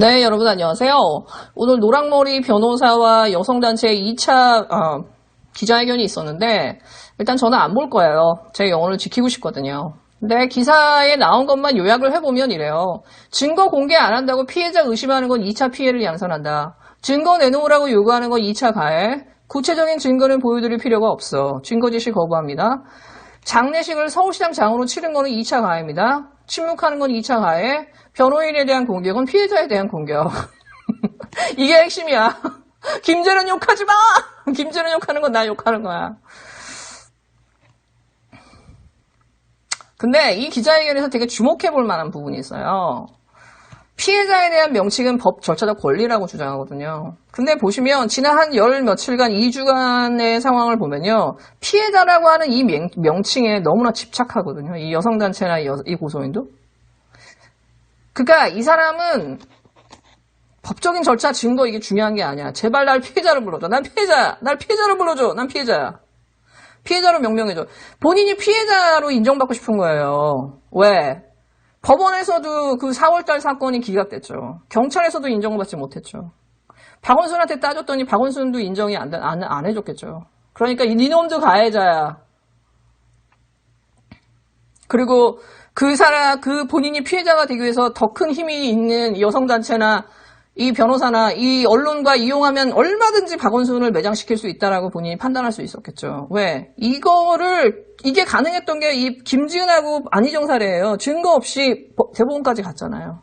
네, 여러분 안녕하세요. 오늘 노랑머리 변호사와 여성단체 2차 어, 기자회견이 있었는데 일단 저는 안 볼 거예요. 제 영혼을 지키고 싶거든요. 근데 기사에 나온 것만 요약을 해보면 이래요. 증거 공개 안 한다고 피해자 의심하는 건 2차 피해를 양산한다. 증거 내놓으라고 요구하는 건 2차 가해. 구체적인 증거는 보여드릴 필요가 없어. 증거 지시 거부합니다. 장례식을 서울시장 장으로 치른 거는 2차 가해입니다. 침묵하는 건 2차 가해. 변호인에 대한 공격은 피해자에 대한 공격. 이게 핵심이야. 김재련 욕하지 마! 김재련 욕하는 건 나 욕하는 거야. 근데 이 기자회견에서 되게 주목해 볼 만한 부분이 있어요. 피해자에 대한 명칭은 법 절차적 권리라고 주장하거든요. 근데 보시면 지난 한 열 며칠간, 2주간의 상황을 보면요. 피해자라고 하는 이 명, 명칭에 너무나 집착하거든요. 이 여성단체나 이, 여- 이 고소인도. 그러니까 이 사람은 법적인 절차 증거 이게 중요한 게 아니야. 제발 날 피해자로 불러줘. 난 피해자야. 날 피해자로 불러줘. 난 피해자야. 피해자로 명명해줘. 본인이 피해자로 인정받고 싶은 거예요. 왜? 법원에서도 그 4월달 사건이 기각됐죠. 경찰에서도 인정받지 못했죠. 박원순한테 따졌더니 박원순도 인정이 안, 안, 안 해줬겠죠. 그러니까 이 니놈도 가해자야. 그리고 그 사람, 그 본인이 피해자가 되기 위해서 더 큰 힘이 있는 여성단체나 이 변호사나 이 언론과 이용하면 얼마든지 박원순을 매장시킬 수 있다라고 본인이 판단할 수 있었겠죠. 왜? 이거를, 이게 가능했던 게 이 김지은하고 안희정 사례예요. 증거 없이 법- 대법원까지 갔잖아요.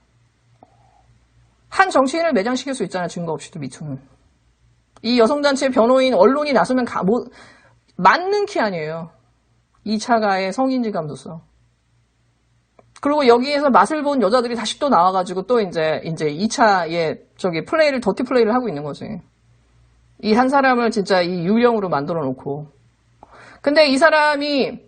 한 정치인을 매장시킬 수 있잖아요. 증거 없이도 미투는. 이 여성단체 변호인, 언론이 나서면 가, 뭐, 맞는 키 아니에요. 2차 가의 성인지 감수성. 그리고 여기에서 맛을 본 여자들이 다시 또 나와가지고 또 이제, 이제 2차의 저기 플레이를, 더티 플레이를 하고 있는 거지. 이 한 사람을 진짜 이 유령으로 만들어 놓고. 근데 이 사람이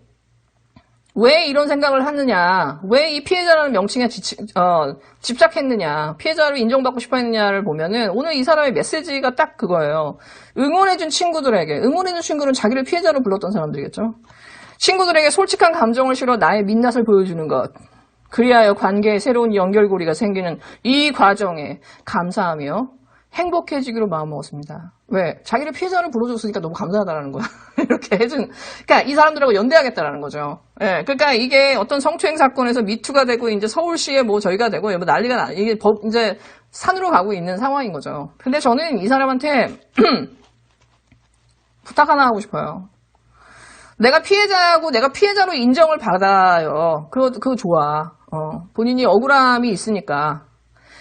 왜 이런 생각을 하느냐, 왜 이 피해자라는 명칭에 지, 어, 집착했느냐, 피해자로 인정받고 싶어 했느냐를 보면은 오늘 이 사람의 메시지가 딱 그거예요. 응원해준 친구들에게, 응원해준 친구는 자기를 피해자로 불렀던 사람들이겠죠. 친구들에게 솔직한 감정을 실어 나의 민낯을 보여주는 것. 그리하여 관계에 새로운 연결고리가 생기는 이 과정에 감사하며 행복해지기로 마음먹었습니다. 왜? 자기를 피해자로 불러줬으니까 너무 감사하다라는 거야. 이렇게 해준. 그러니까 이 사람들하고 연대하겠다라는 거죠. 예. 그러니까 이게 어떤 성추행 사건에서 미투가 되고 이제 서울시에 뭐 저희가 되고 뭐 난리가 나. 이게 법 이제 산으로 가고 있는 상황인 거죠. 근데 저는 이 사람한테 부탁 하나 하고 싶어요. 내가 피해자고 내가 피해자로 인정을 받아요. 그거, 그거 좋아. 어, 본인이 억울함이 있으니까.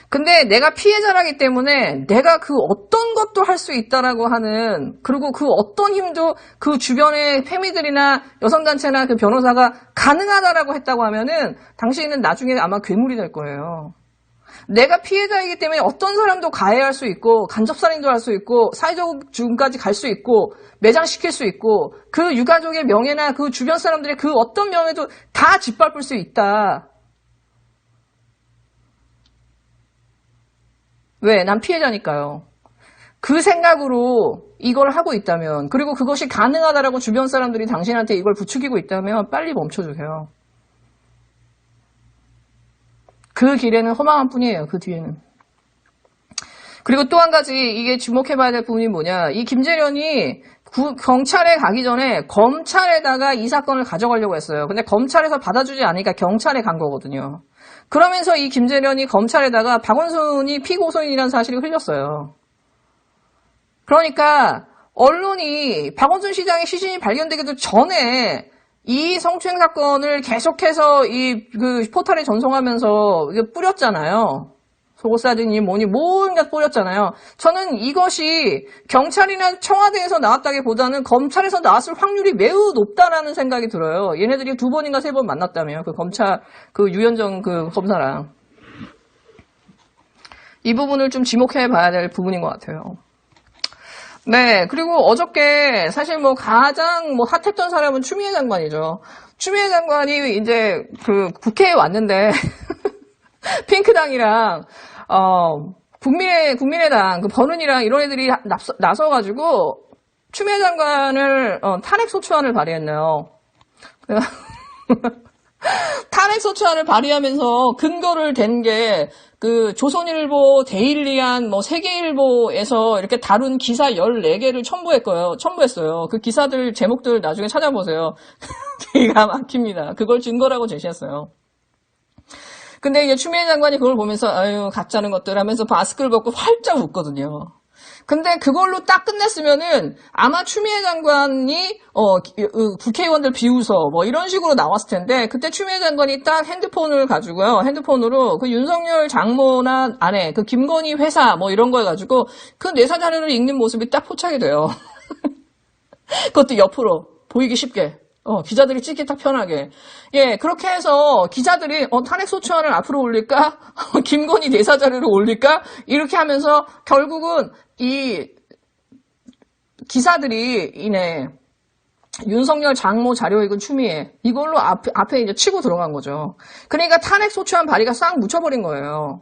근데 내가 피해자라기 때문에 내가 그 어떤 것도 할 수 있다라고 하는, 그리고 그 어떤 힘도 그 주변의 페미들이나 여성단체나 그 변호사가 가능하다라고 했다고 하면은 당신은 나중에 아마 괴물이 될 거예요. 내가 피해자이기 때문에 어떤 사람도 가해할 수 있고 간접살인도 할 수 있고 사회적 죽음까지 갈 수 있고 매장시킬 수 있고 그 유가족의 명예나 그 주변 사람들의 그 어떤 명예도 다 짓밟을 수 있다. 왜? 난 피해자니까요. 그 생각으로 이걸 하고 있다면 그리고 그것이 가능하다라고 주변 사람들이 당신한테 이걸 부추기고 있다면 빨리 멈춰주세요. 그 길에는 허망한 뿐이에요. 그 뒤에는. 그리고 또 한 가지 이게 주목해봐야 될 부분이 뭐냐. 이 김재련이 구- 경찰에 가기 전에 검찰에다가 이 사건을 가져가려고 했어요. 근데 검찰에서 받아주지 않으니까 경찰에 간 거거든요. 그러면서 이 김재련이 검찰에다가 박원순이 피고소인이라는 사실을 흘렸어요. 그러니까 언론이 박원순 시장의 시신이 발견되기도 전에 이 성추행 사건을 계속해서 이 그 포털에 전송하면서 뿌렸잖아요. 속옷 사진이 뭐니 뭔가 뿌렸잖아요. 저는 이것이 경찰이나 청와대에서 나왔다기보다는 검찰에서 나왔을 확률이 매우 높다라는 생각이 들어요. 얘네들이 두 번인가 세 번 만났다며 그 검찰 그 유현정 그 검사랑 이 부분을 좀 지목해 봐야 될 부분인 것 같아요. 네, 그리고 어저께 사실 뭐 가장 뭐 핫했던 사람은 추미애 장관이죠. 추미애 장관이 이제 그 국회에 왔는데 핑크당이랑 어 국민의 국민의당 그 버른이랑 이런 애들이 나서, 나서가지고 추미애 장관을 어, 탄핵 소추안을 발의했네요. 탄핵 소추안을 발의하면서 근거를 댄 게 그 조선일보, 데일리안, 뭐 세계일보에서 이렇게 다룬 기사 14개를 첨부했고요. 첨부했어요. 그 기사들 제목들 나중에 찾아보세요. 기가 막힙니다. 그걸 증거라고 제시했어요. 근데 이제 추미애 장관이 그걸 보면서 아유 가짜는 것들 하면서 마스크를 벗고 활짝 웃거든요. 근데 그걸로 딱 끝냈으면은 아마 추미애 장관이 어 기- 으, 국회의원들 비웃어 뭐 이런 식으로 나왔을 텐데 그때 추미애 장관이 딱 핸드폰을 가지고요 핸드폰으로 그 윤석열 장모나 아내 그 김건희 회사 뭐 이런 걸 가지고 그 내사 자료를 읽는 모습이 딱 포착이 돼요. 그것도 옆으로 보이기 쉽게. 어, 기자들이 찍기 딱 편하게. 예, 그렇게 해서 기자들이 어, 탄핵 소추안을 앞으로 올릴까? 김건희 내사 자료를 올릴까? 이렇게 하면서 결국은 이 기사들이 이네 윤석열 장모 자료 읽은 추미애 이걸로 앞에, 앞에 이제 치고 들어간 거죠. 그러니까 탄핵 소추안 발의가 싹 묻혀버린 거예요.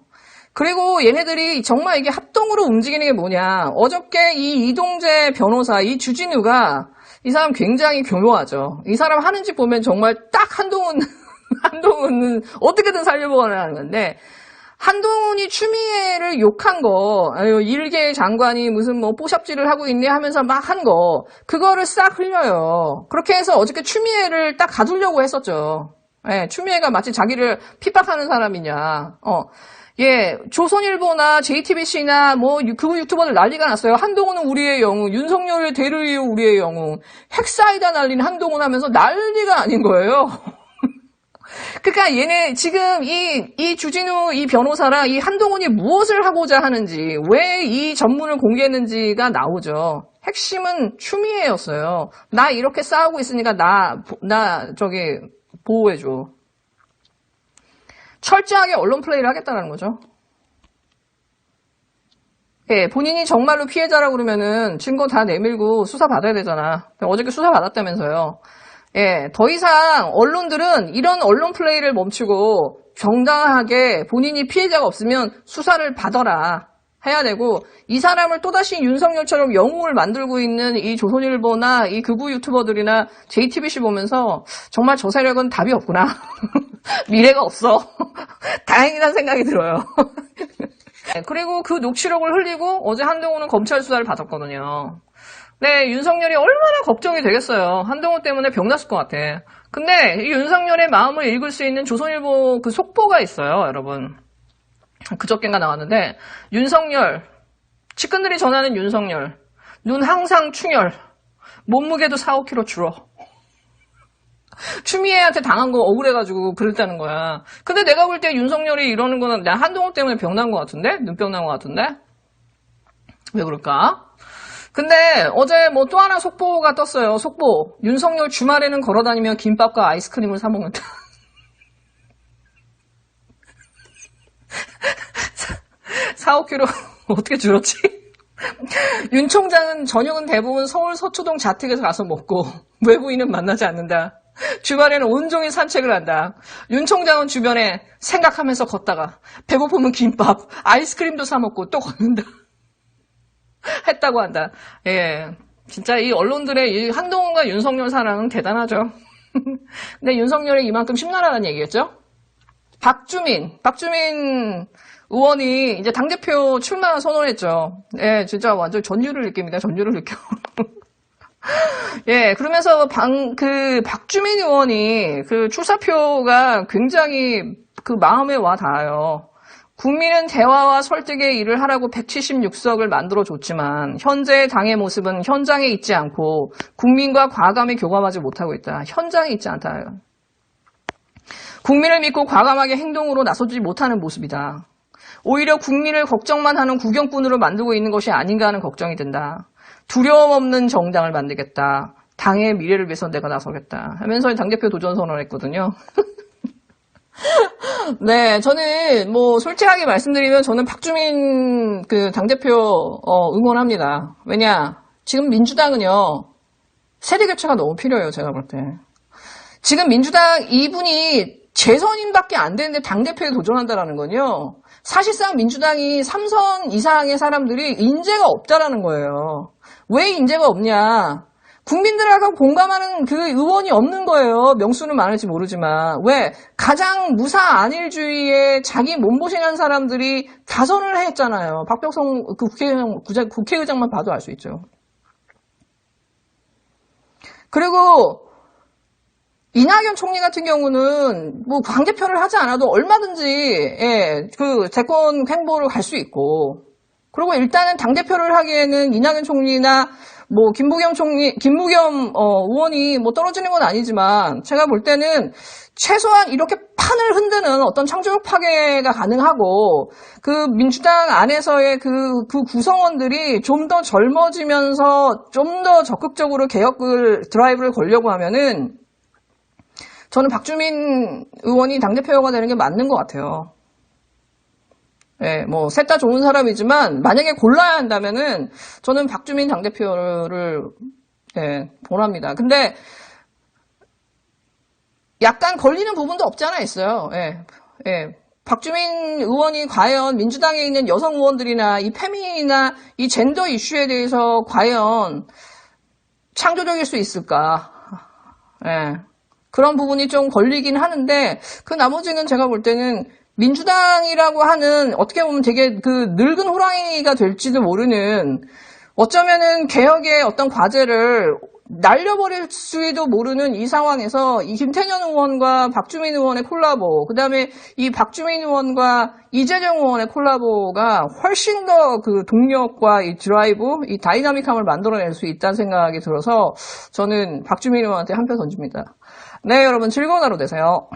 그리고 얘네들이 정말 이게 합동으로 움직이는 게 뭐냐. 어저께 이 이동재 변호사, 이 주진우가 이 사람 굉장히 교묘하죠. 이 사람 하는 짓 보면 정말 딱 한동훈, 한동훈은 어떻게든 살려보려는 건데, 한동훈이 추미애를 욕한 거, 일개 장관이 무슨 뭐 뽀샵질을 하고 있네 하면서 막 한 거, 그거를 싹 흘려요. 그렇게 해서 어저께 추미애를 딱 가두려고 했었죠. 예, 추미애가 마치 자기를 핍박하는 사람이냐, 어. 예, 조선일보나 JTBC나 뭐 유- 그 유튜버들 난리가 났어요. 한동훈은 우리의 영웅, 윤석열의 대르이유 우리의 영웅, 핵사이다 날린 한동훈 하면서 난리가 아닌 거예요. 그러니까 얘네 지금 이, 이 주진우 이 변호사랑 이 한동훈이 무엇을 하고자 하는지, 왜 이 전문을 공개했는지가 나오죠. 핵심은 추미애였어요. 나 이렇게 싸우고 있으니까 나, 나 저기 보호해줘. 철저하게 언론 플레이를 하겠다는 거죠. 예, 본인이 정말로 피해자라고 그러면은 증거 다 내밀고 수사 받아야 되잖아. 어저께 수사 받았다면서요. 예, 더 이상 언론들은 이런 언론 플레이를 멈추고 정당하게 본인이 피해자가 없으면 수사를 받아라 해야 되고 이 사람을 또다시 윤석열처럼 영웅을 만들고 있는 이 조선일보나 이 극우 유튜버들이나 JTBC 보면서 정말 저 세력은 답이 없구나. 미래가 없어. 다행이라는 생각이 들어요. 네, 그리고 그 녹취록을 흘리고 어제 한동훈은 검찰 수사를 받았거든요. 네, 윤석열이 얼마나 걱정이 되겠어요. 한동훈 때문에 병났을 것 같아. 근데 이 윤석열의 마음을 읽을 수 있는 조선일보 그 속보가 있어요, 여러분. 그저께인가 나왔는데 윤석열 측근들이 전하는 윤석열 눈 항상 충혈 몸무게도 4, 5kg 줄어. 추미애한테 당한 거 억울해가지고 그랬다는 거야. 근데 내가 볼 때 윤석열이 이러는 거는 나 한동훈 때문에 병난 것 같은데? 눈병 난 것 같은데? 왜 그럴까? 근데 어제 뭐 또 하나 속보가 떴어요. 속보. 윤석열 주말에는 걸어다니며 김밥과 아이스크림을 사 먹는다. 4, 5kg 어떻게 줄었지? 윤 총장은 저녁은 대부분 서울 서초동 자택에서 가서 먹고 외부인은 만나지 않는다. 주말에는 온종일 산책을 한다. 윤 총장은 주변에 생각하면서 걷다가 배고프면 김밥, 아이스크림도 사 먹고 또 걷는다. 했다고 한다. 예. 진짜 이 언론들의 이 한동훈과 윤석열 사랑은 대단하죠. 근데 윤석열이 이만큼 심란하다는 얘기겠죠? 박주민, 박주민 의원이 이제 당대표 출마 선언했죠. 예, 진짜 완전 전율을 느낍니다. 전율을 느껴. 예, 그러면서 방, 그, 박주민 의원이 그 출사표가 굉장히 그 마음에 와 닿아요. 국민은 대화와 설득의 일을 하라고 176석을 만들어 줬지만, 현재의 당의 모습은 현장에 있지 않고, 국민과 과감히 교감하지 못하고 있다. 현장에 있지 않다. 국민을 믿고 과감하게 행동으로 나서지 못하는 모습이다. 오히려 국민을 걱정만 하는 구경꾼으로 만들고 있는 것이 아닌가 하는 걱정이 든다. 두려움 없는 정당을 만들겠다. 당의 미래를 위해서 내가 나서겠다. 하면서 당대표 도전 선언을 했거든요. 네, 저는 뭐 솔직하게 말씀드리면 저는 박주민 그 당대표 어, 응원합니다. 왜냐? 지금 민주당은요. 세대 교체가 너무 필요해요, 제가 볼 때. 지금 민주당 이분이 재선임밖에 안 되는데 당대표에 도전한다라는 건요. 사실상 민주당이 3선 이상의 사람들이 인재가 없다라는 거예요. 왜 인재가 없냐? 국민들하고 공감하는 그 의원이 없는 거예요. 명수는 많을지 모르지만. 왜? 가장 무사 안일주의에 자기 몸보신한 사람들이 다선을 했잖아요. 박병성 그 국회의장, 국회의장만 봐도 알 수 있죠. 그리고 이낙연 총리 같은 경우는 뭐 광개표를 하지 않아도 얼마든지 예, 그 대권 행보를 갈 수 있고. 그리고 일단은 당 대표를 하기에는 이낙연 총리나 뭐 김부겸 총리, 김부겸 어, 의원이 뭐 떨어지는 건 아니지만 제가 볼 때는 최소한 이렇게 판을 흔드는 어떤 창조적 파괴가 가능하고 그 민주당 안에서의 그, 그 구성원들이 좀 더 젊어지면서 좀 더 적극적으로 개혁을 드라이브를 걸려고 하면은 저는 박주민 의원이 당대표가 되는 게 맞는 것 같아요. 예, 뭐, 셋 다 좋은 사람이지만, 만약에 골라야 한다면은, 저는 박주민 당대표를, 예, 보랍니다. 근데, 약간 걸리는 부분도 없지 않아 있어요. 예, 예. 박주민 의원이 과연 민주당에 있는 여성 의원들이나 이 페미나 이 젠더 이슈에 대해서 과연 창조적일 수 있을까? 예. 그런 부분이 좀 걸리긴 하는데 그 나머지는 제가 볼 때는 민주당이라고 하는 어떻게 보면 되게 그 늙은 호랑이가 될지도 모르는 어쩌면은 개혁의 어떤 과제를 날려버릴 수도 모르는 이 상황에서 이 김태년 의원과 박주민 의원의 콜라보, 그 다음에 이 박주민 의원과 이재정 의원의 콜라보가 훨씬 더 그 동력과 이 드라이브, 이 다이나믹함을 만들어낼 수 있다는 생각이 들어서 저는 박주민 의원한테 한 표 던집니다. 네, 여러분 즐거운 하루 되세요.